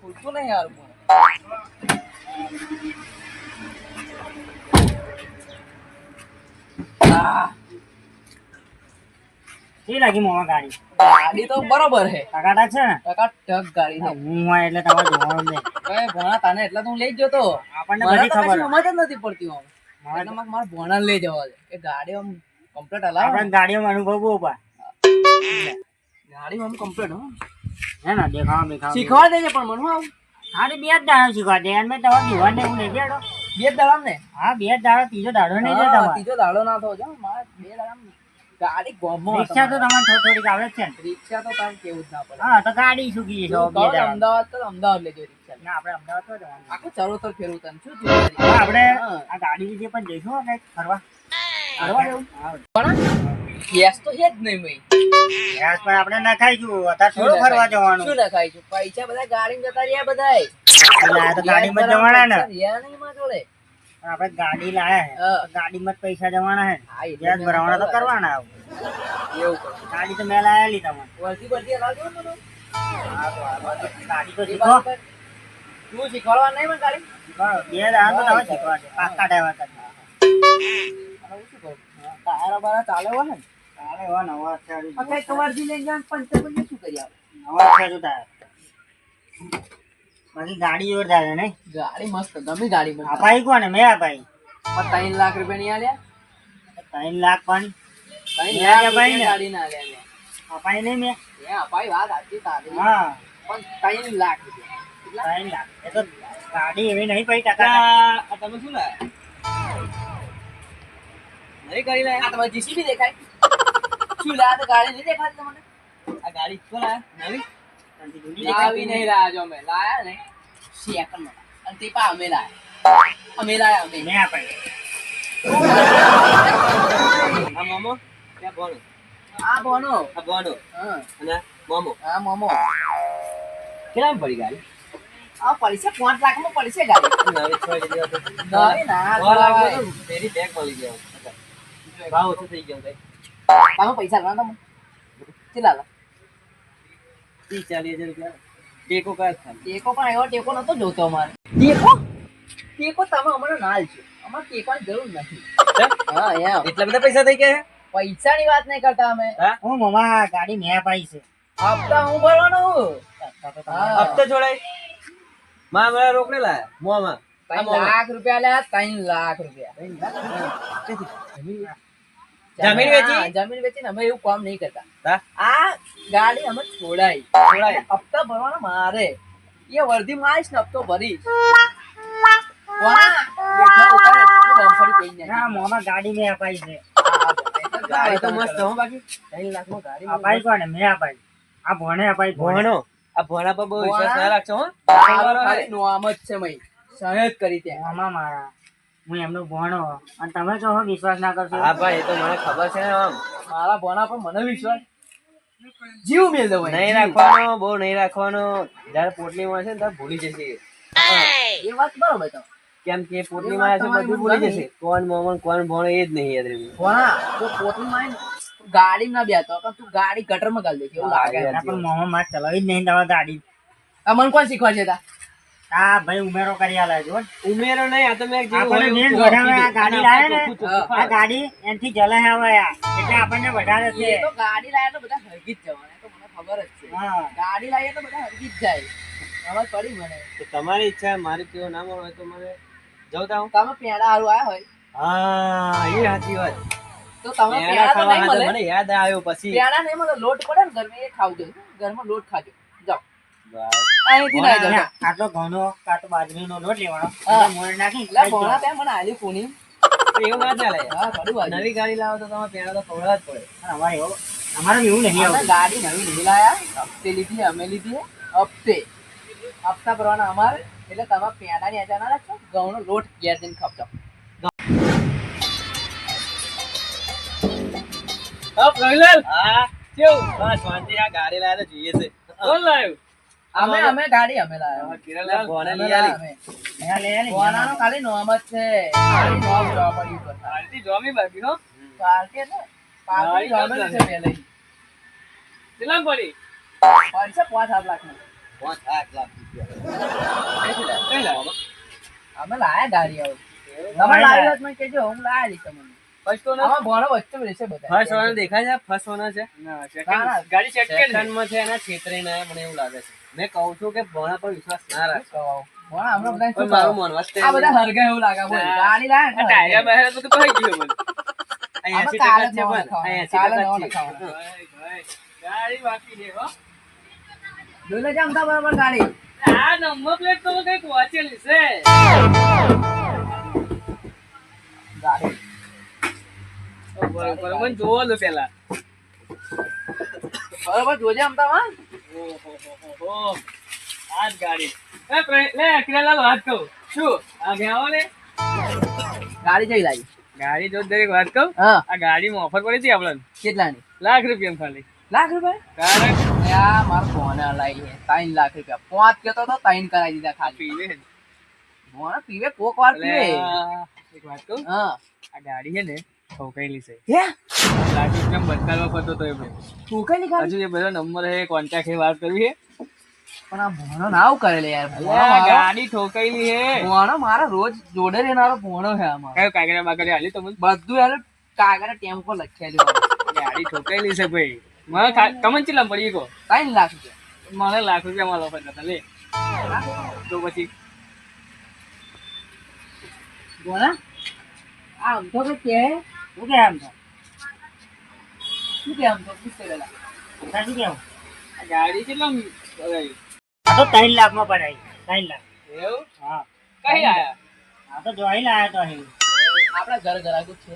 ખુલતું નહીં યાર કેવી લાગી મોમાં ગાડી. ગાડી તો બરોબર છે. ટકાટા છે ને? ટકાટક ગાડી છે. હું હોય એટલે તમારે જોવાનું નહીં. હવે ભણા તને એટલે તો હું લઈ જ જતો. આપણને બધી ખબર. સમજ જ નથી પડતી આમ. એટલે મારે મારા ભણા લઈ જવા છે. કે ગાડી આમ કમ્પ્લીટ હલાવો. આપણે અનુભવ બહુ ગાડી આમ કમ્પ્લીટ હો. હે ને દેખાવા બેખાવા શીખવા દેજે પણ મને આવું? હારે બે જ દાડો શીખવા દે અને તમારે જીવન એવું નહીં બેડો બે જ દાડા ને? હા બે જ ત્રીજો દાડો નહીં દે ત્રીજો દાડો ના થવો જો મારે બે દાડા ગાડી ગોમો રિક્ષા તો તમારે. થોડી થોડીક આવડે છે રિક્ષા તો તારે કેવું જ ના પડે. હા તો ગાડી શું કીધી છો તું બે કહો ને દાડા. અમદાવાદ તો અમદાવાદ લેજો રિક્ષા. ના આપણે અમદાવાદ તો જવાનું. આખું ચરોતર ફેરવું તને શું? હા, આપણે આ ગાડી લીધે પણ જઈશું આપણે ફરવા. ફરવા જવું? હા. પણ ગેસ તો છે જ નહીં ભાઈ. ગેસ પર આપણે નખાઈશું. અત્યારે થોડું ફરવા જવાનું. શું નખાય છે પૈસા બધા ગાડીમાં જતા રહ્યા બધાય. આ તો ગાડીમાં જવાના ને. પૈસા નહીં મારા જોડે. આપણે ગાડી લાયા હે. ગાડીમાં જ પૈસા જવાના હે. ગેસ ભરવાના તો કરવાના. આવું. એવું ગાડી તો મેં લાયેલી તમને. વળતી બળતી લાવજો મને. ગાડી તો શીખો. તું શીખવાડવા નહીં મને ગાડી? બે દાડા તો તમે શીખવાડશે પાક્કા ડ્રાઈવર કરતા. ચાલે હોય ને. તારે એવા નવા અઠવાડિયું આ કઈ લઈને જાય પંચર પંચર શું કરી આવે? નવા અઠવાડિયું તારે બાકી ગાડી જોરદાર છે નહીં? ગાડી મસ્ત ગમી ગાડી મને અપાઈ કોને? મેં અપાઈ ત્રણ લાખ રૂપિયા નહીં આલ્યા ત્રણ લાખ પણ. ત્રણ લાખ અપાઈ ને. ગાડી ના આલ્યા અપાઈ નહીં મેં. એ અપાઈ વાત સાચી તારી. હા. પણ ત્રણ લાખ રૂપિયા. ત્રણ લાખ. એ તો ગાડી એવી નહીં પડી ટકા તમે શું લાયા? નવી ગાડી લાયા? તમારી જીસીબી દેખાય? શું લાયા તો ગાડી નહીં દેખાતી તમને? આ ગાડી શું લાયા નવી. નહીં લાયા જો અમે લાયા ને. સેકન્ડ અને તે પા અમે લાયા. અમે લાયા અમે. મેં અપાઈ આ મોમો? ત્યાં બોનો આ બોનો આ અને મોમો? આ મોમો. કેટલા પડી ગાડી? આ પૈસા પાંચ લાખમાં પડશે ગાડી. નવી છ ના છ બેગ મળી ગયો ભાવ ઓછો થઈ ગયો ભાઈ. તમે પૈસા ગણા તમે કેટલા લા? ત્રીસ ચાલીસ હજાર રૂપિયા. ટેકો કયા ટેકો પણ એવો ટેકો નતો જોતો અમારે. ટેકો? ટેકો તમે અમારો નાલ છો. અમારે ટેકોની જરૂર નથી. હા? એમ. એટલા બધા પૈસા થઈ ગયા પૈસાની વાત નહીં કરતા અમે. હા? હું મમા ગાડી મેં પાઈ છે. હપ્તા હું ભરવાનો હપ્તો જોડાય. માં મારા રોકડે લાયા. મોમાં આ ત્રણ મોમાં. લાખ રૂપિયા લ્યા ત્રણ લાખ રૂપિયા. જમીન વેચી? જમીન વેચીને અમે એવું કામ નહીં કરતા. આ ગાડી અમે છોડાઈ. છોડાય. હપ્તા ભરવાનો મારે. એ વર્ધી માં ને હપ્તો ભરીશ ગાડી અપાઈ છે. ગાડી તો મસ્ત હો. બાકી ત્રણ લાખમાં ગાડી અપાઈ કોને? મેં અપાઈ. આ ભોણે અપાઈ ભોણે. આ ભણા પર બહુ વિશ્વાસ ના રાખશો હો. નોમ જ છે મય. સહેજ કરી ત્યાં. મોમાં મારા. હું એમનો ભોણો. અને તમે કહો વિશ્વાસ ના કરશો. હા ભાઈ એ તો મને ખબર છે ને આમ. મારા ભણા પર મને વિશ્વાસ. જીવ મેલ દો નહીં રાખવાનો બહુ નહીં રાખવાનો. જયારે પોટલીમાં છે ને ત્યારે ભૂલી જશે. એ વાત બરોબર તો કેમ કે પોટલીમાં છે બધું ભૂલી જશે. કોણ મોમન કોણ ભણો એ જ નહીં યાદ રહેવું. ભણા તો પોટલી માં ગાડી ના બેતો પણ તું ગાડી ગટરમાં ગાલી દે કેવું લાગે? પણ મોમન માર ચલાવી જ નહીં તમારે ગાડી. અમન કોણ શીખવા છે તા આ ભાઈ ઉમેરો કરી આલે જો ઉમેરો નહીં આ તો મેં જેવું આપણને મેન વધારે આ ગાડી લાવે ને આ ગાડી એનથી જલે હવે આ. એટલે આપણને વધારે છે. તો ગાડી લાયા તો બધા હરગી જ જવાના તો મને ખબર જ છે. હા. ગાડી લાવીએ તો બધા હરગી જ જાય. ખબર પડી મને. તો તમારી ઈચ્છા મારી કેવો ના મળે હોય તો મને જાઉં તા હું તમે પેડા હારું આયા હોય. હા એ સાચી વાત. તો તમે પેડા તો નહીં મળે? મને યાદ આવ્યો પછી. પેડા નહીં મળે લોટ પડે ને ઘરમાં એ ખાવું જોઈએ. ઘરમાં લોટ ખાજો. આટલો ઘઉંનો કાં બાજરીનો લોટ લેવાનો. હા. નાખી એટલે ત્યાં મને આલી કોની એવું ના ચાલે હા ખરું વાત નવી ગાડી લાવો તો તમારે પેડા તો ખવડાવવા જ પડે. અમારે એવો અમારે એવું નહીં અમે ગાડી નવી નહીં લાયા. હપ્તે લીધી અમે લીધી. હપ્તે. હપ્તા ભરવાના અમારે. એટલે તમે પેડાની આજા ના રાખશો ઘઉંનો લોટ ઘેર જઈને ખપતો હા કેવું? બસ શાંતિ આ ગાડી લાવે તો જોઈએ છે. કોણ લાવ્યું અમે અમે ગાડી અમે લાયા કિરણલાલ ભોને અમે લઈ આલી લે ખાલી નોમ જ છે. ખાલી નોમ જોવા પડ્યું ઉપર. ગાડી જોમી બાકી હો. પાર્ટી એટલે પાર્ટી છે. કેટલા પડી? લાખ રૂપિયા. અમે લાયા ગાડી આવો તમે લાવી હોત મને કહેજો. હું લાયા દઈશ તમને. First honour? આમાં ભણો વચ્ચે રહેશે બધા. ફર્સ્ટ ઓનર દેખાય છે? ફર્સ્ટ ઓનર છે? ના સેકન્ડ ગાડી સેકન્ડમાં છે એના છેતરી ના મને એવું લાગે છે. મેં કહું છું કે ભણા પર વિશ્વાસ ના રાખો. કવાઓ. હમણાં બધાને મારું કરાવો? મનવા આ બધા હરગે એવું લાગે. બોલ ગાડી લાયા ટાયર બહાર તો કહી ગયું મને. આમાં એસી કાલે છે પણ. લખાવાના. એસી કાલે ટકા નવા જ છે. લખાવાના. ભાઈ, ભાઈ, ગાડી બાકી છે હો. જોઈ લેજે બરાબર ગાડી. આ નંબર પ્લેટ તો કંઈક વાંચેલી છે. ગાડી. મને જોવો લો પેલા. બરાબર જોજે આમ તો ઓહો આ ગાડી. લે કિરણલાલ વાત કહું શું? આ ગયા ને ગાડી જઈ લાગી ગાડી જો દરેક વાત કહું હા. આ ગાડીમાં ઓફર પડી હતી આપણને? કેટલાની? લાખ રૂપિયા ખાલી. લાખ રૂપિયા? મારો ફોન લાવી ત્રણ લાખ રૂપિયા. પાંચ કેતો તો ત્રણ કરાવી દીધા ખાલી. પીવે. મોણા પીવે કોક વાર પીવે. એક વાત કહું હા. આ ગાડી છે ને ઠોકાયેલી છે હે? લાખ રૂપિયા બદલાવા પડતો તો એ ગાડી હજુ એ બધો નંબર છે કોન્ટેક્ટ વાત કરવી છે પણ આ ભોણો ના આવું કરે યાર ગાડી ઠોકાયેલી છે ભોણો મારા રોજ જોડે રહેનારો ભોણો છે આમાં. કયો કાગરા બાગરે હાલી તમે બધું યાર કાગરા ટેમ્પો લખેલું ગાડી ઠોકાયેલી છે ભાઈ. મને તમને કેટલા પડી કહો? ત્રણ લાખ રૂપિયા. મને લાખ રૂપિયા મારો ઓફર કરતા લે. તો પછી? ભોણા આમ તો કે શું કે આમ તો શું કે આમ તો પૂછતે પેલા શું કેવું આ ગાડી કેટલા આ તો ત્રણ લાખમાં પડાય ત્રણ લાખ. એવું? હા. કઈ આયા? આ તો જોઈ લાયા તો અહીં. આપણા ઘર ઘરાકું છે.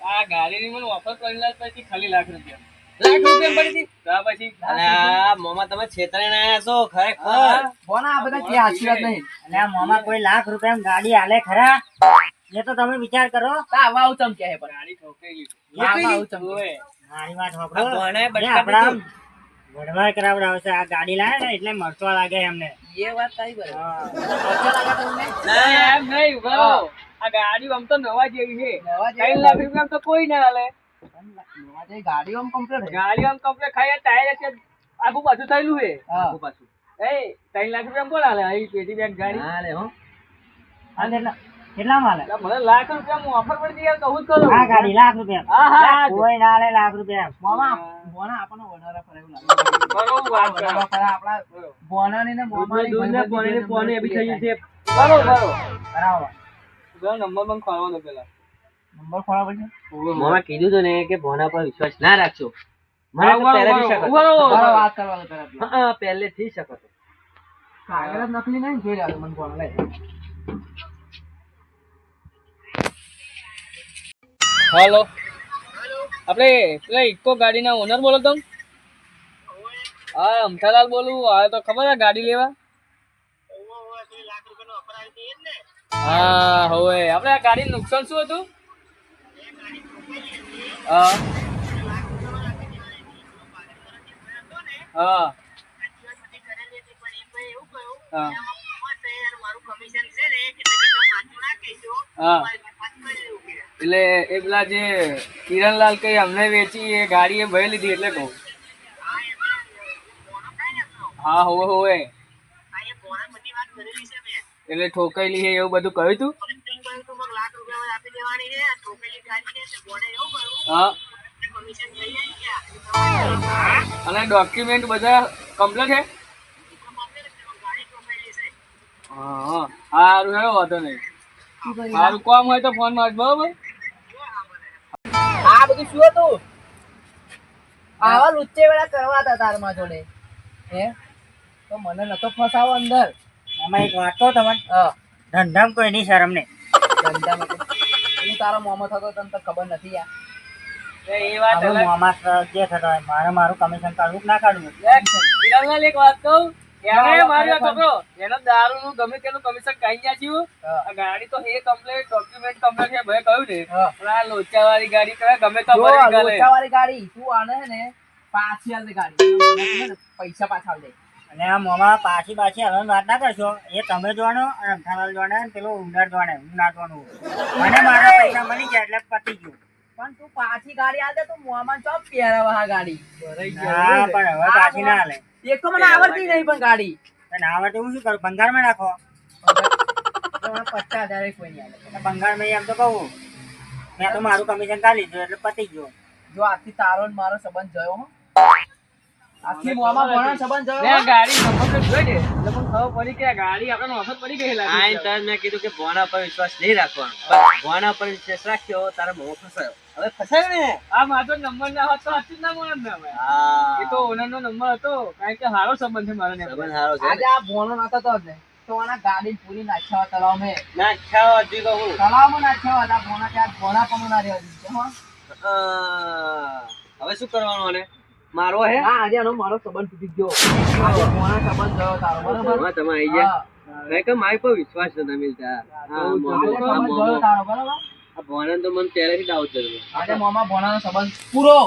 આ ગાડીની મને ઓફર કરી લાખ પછી ખાલી લાખ રૂપિયા. લાખ રૂપિયા પડી હતી? પછી અલ્યા, મોમાં તમે છેતરી ના છો ખરેખર? ભોણા આ બધા કે સાચી નહીં. અને આ મોમાં કોઈ લાખ રૂપિયા ગાડી આલે ખરા? એ તો તમે વિચાર કરો. તા આવા ચમક્યા છે પણ. આની ઠોકેલી. આવા આવું મારી વાત આ સાંભળો ભણાએ બટકા આપડા દીધું. વડવા કરાવડાવશે આ ગાડી લાવે ને એટલે મરચો લાગે એમને. એ વાત તારી બરાબર. હા. લાગે તમને ના, એમ નહીં, ઊભો આ ગાડી આમ તો નવા જેવી છે. ત્રણ લાખ રૂપિયા તો કોઈ ના હાલે. નવા જેવી ગાડીઓ આમ કમ્પ્લીટ ગાડી આમ કમ્પ્લીટ ખાઈ ટાયર છે. આખું પાછું થયેલું છે. હા. આખું પાછું. એ ત્રણ લાખ રૂપિયા કોણ હાલે? પેટી બેગ ગાડી. હાલે લે હો. આ કેટલા મને લાખ રૂપિયા ઓફર પડી યાર કહું જ કરું આ ગાડી લાખ રૂપિયા હા, હા, હા. કોઈ ના લે લાખ રૂપિયા મોમા ભોણા આપણને વધારે ફરે એવું લાગે. બરોબર વાત કરો. આપણા ભોણાની ને મોમાની દૂધ ને ભાઈબંધી ને બે નંબર એ બી થઈ થઈ બરોબર. બરોબર. બરાબર. જો નંબર બંધ ખોલવાનો પેલા નંબર ખોળા પડશે? મોમાં કીધું તું ને કે ભોણા પર વિશ્વાસ ના રાખજો મને તો પહેલેથી શક. બરોબર. વાત કરવા દો પેલા પેલા. હા, પહેલેથી શક કાગળ જ નકલી નહીં જોઈ લેવાનું મને ભોણા લે હાલો. આપણે પેલા ઇકો ગાડીના ઓનર બોલો તમે? હા, અમથાલાલ બોલું. હવે તો ખબર છે ગાડી લેવા? હા, હવે. આપણે આ ગાડીનું નુકસાન શું હતું? હા હા. હા. હા. એટલે એ પેલા જે કિરણલાલ કઈ અમને વેચી એ ગાડી એ ભય લીધી એટલે કહું. હા હોવે હોવે. એટલે ઠોકાયેલી છે એવું બધું કહ્યું તું? હા. અને ડોક્યુમેન્ટ બધા કમ્પ્લીટ છે હા હા. સારું હેડો વાંધો નહીં. સારું કોમ હોય તો ફોન માર બરોબર બધું શું હતું? આવા લુચ્ચે વેળા કરવા હતા તારમાં જોડે. હે? તો મને નતો ફસાવો અંદર. મામા એક વાત કહો તમને. ધંધામાં કોઈ નહીં શરમ ને. ધંધામાં હું તારો મોમો થતો તને તો ખબર નથી યાર. એ વાત હવે જે થતો મારે મારું કમિશન કાઢવું ના કાઢવું? એક વાત કહું. એને મારી છોકરો એનો દારૂનું ગમે તેનું કમિશન કાઈ ગયા છીએ ગાડી તો એ કમ્પ્લેટ ડોક્યુમેન્ટ કમ્પ્લેટ છે ભાઈ કહ્યું ને. પણ આ લોચા વાળી ગાડી કરે ગમે તો ભરી આ ગાલે. લોચાવાળી ગાડી તું આને હે ને પાછી આલ દે ગાડી. પૈસા પાછા આલ દે. અને આ મોમાં પાછી પાછી હલવાની વાત ના કરશો. એ તમે જોવાનો અને અમથાલાલ જોવાને અને પેલો ઉંદર જોવાને હું ના જોવાનું. મને મારા પૈસા મળી ગયા એટલે પતી ગયું. પણ તું પાછી ગાડી આલ તો મોમાં ચોપ પહેરાવા ગાડી. હા પણ હવે પાછી ના હાલે. એક તો મને આવડતી નહીં પણ ગાડી. અને આવડતી હું શું કરું? ભંગારમાં નાખો. પચાસ હજાર કોઈ નહીં આવે. એટલે ભંગારમાં એમ તો કહું મેં તો મારું કમિશન કાઢી લીધું એટલે પતી ગયો. જો આથી તારો ને મારો સંબંધ જયો હો. આથી મોમાં ભણા સંબંધ લે, ગાડી નંબર જોઈ દે એટલે મને ખબર પડી કે આ ગાડી આપણને વખત પડી ગઈ લાગે આઈને તરત મેં કીધું કે ભોણા પર વિશ્વાસ નહીં રાખવાનો. ભોણા પર વિશ્વાસ રાખ્યો તારે મોં ફસાયો. હવે ફસાયો ને? આ મારો નંબર ના હતો જ ના મળે ને હવે. હા. એ તો ઓનર નો નંબર હતો કારણ કે સારો સંબંધ છે મારો ને સંબંધ હારો છે. આજે આ ભોણો નતો તો જ. ને તો આના ગાડી પૂરી નાખ્યા તળાવ મેં. નાખ્યા હજી તો હું. તળાવમાં નાખ્યા હતા. ભોણા ત્યાં ભોણા પણ ના રહ્યો હવે શું કરવાનું આને? મારો હે? હા આજે આનો મારો સંબંધ તૂટી ગયો. આજે ભોણા સંબંધ થયો તારો બરાબર? હા, તમે આવી ગયા. મેં કે મારી પર વિશ્વાસ નતા મિલતા હા, મોનો. તારો બરાબર? આ ભોણા તો મને પહેલેથી ડાઉટ જતો આજે મોમાં ભોણાનો સંબંધ પૂરો.